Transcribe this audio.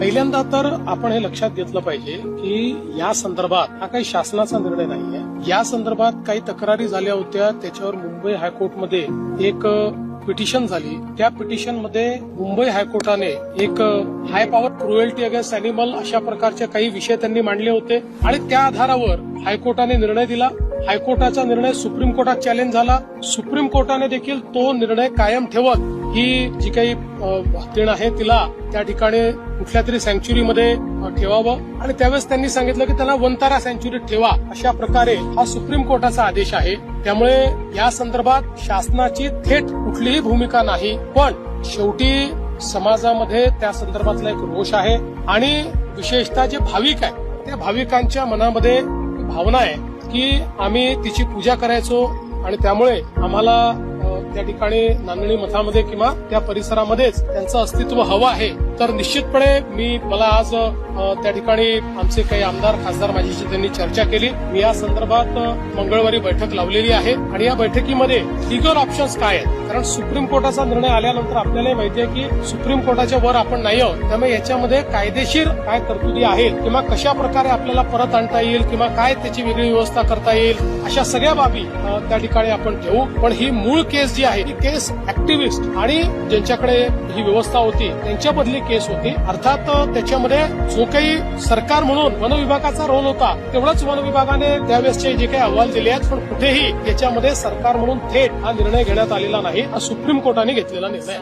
पहिल्यांदा तर आपण हे लक्षात घेतलं पाहिजे की या संदर्भात हा काही शासनाचा निर्णय नाहीये. या संदर्भात काही तक्रारी झाल्या होत्या. त्याच्यावर मुंबई हायकोर्टमध्ये एक पिटिशन झाली. त्या पिटिशनमध्ये मुंबई हायकोर्टाने एक high power cruelty against animal अशा प्रकारचे काही विषय त्यांनी मांडले होते. आणि त्या आधारावर हायकोर्टाने निर्णय दिला. हायकोर्टाचा निर्णय सुप्रीम कोर्टात चॅलेंज झाला. सुप्रीम कोर्टाने देखील तो निर्णय कायम ठेवत ही जी काही हत्तीण आहे तिला त्या ठिकाणी कुठल्या तरी सँच्युरीमध्ये ठेवावं. आणि त्यावेळेस त्यांनी सांगितलं की त्याला वंतारा सँच्युरीत ठेवा अशा प्रकारे हा सुप्रीम कोर्टाचा आदेश आहे. त्यामुळे या संदर्भात शासनाची थेट कुठलीही भूमिका नाही पण शेवटी समाजामध्ये त्या संदर्भातला एक रोष आहे. आणि विशेषतः जे भाविक आहे त्या भाविकांच्या मनामध्ये भावना आहे की आम्ही तिची पूजा करायचो आणि त्यामुळे आम्हाला त्या ठिकाणी नांदणी मठामध्ये किंवा त्या परिसरामध्येच त्यांचं अस्तित्व हवं आहे. तर निश्चितपणे मी मला आज त्या ठिकाणी आमचे काही आमदार खासदार माझ्याशी त्यांनी चर्चा केली. मी या संदर्भात मंगळवारी बैठक लावलेली आहे आणि या बैठकीमध्ये लिगल ऑप्शन्स काय आहेत? कारण सुप्रीम कोर्टाचा निर्णय आल्यानंतर आपल्यालाही माहिती आहे की सुप्रीम कोर्टाच्या वर आपण नाही आहोत. त्यामुळे याच्यामध्ये कायदेशीर काय तरतुदी आहेत किंवा कशा प्रकारे आपल्याला परत आणता येईल किंवा काय त्याची वेगळी व्यवस्था करता येईल अशा सगळ्या बाबी त्या ठिकाणी आपण ठेवू. पण ही मूळ केस जी आहे ही केस ऍक्टिव्हिस्ट आणि ज्यांच्याकडे ही व्यवस्था होती त्यांच्या बदली केस होती. अर्थात त्याच्यामध्ये जो काही सरकार म्हणून वन विभागाचा रोल होता तेवढाच वन विभागाने त्यावेळेसचे जे काही अहवाल दिले आहेत पण कुठेही याच्यामध्ये सरकार म्हणून थेट हा निर्णय घेण्यात आलेला नाही हा सुप्रीम कोर्टाने घेतलेला निर्णय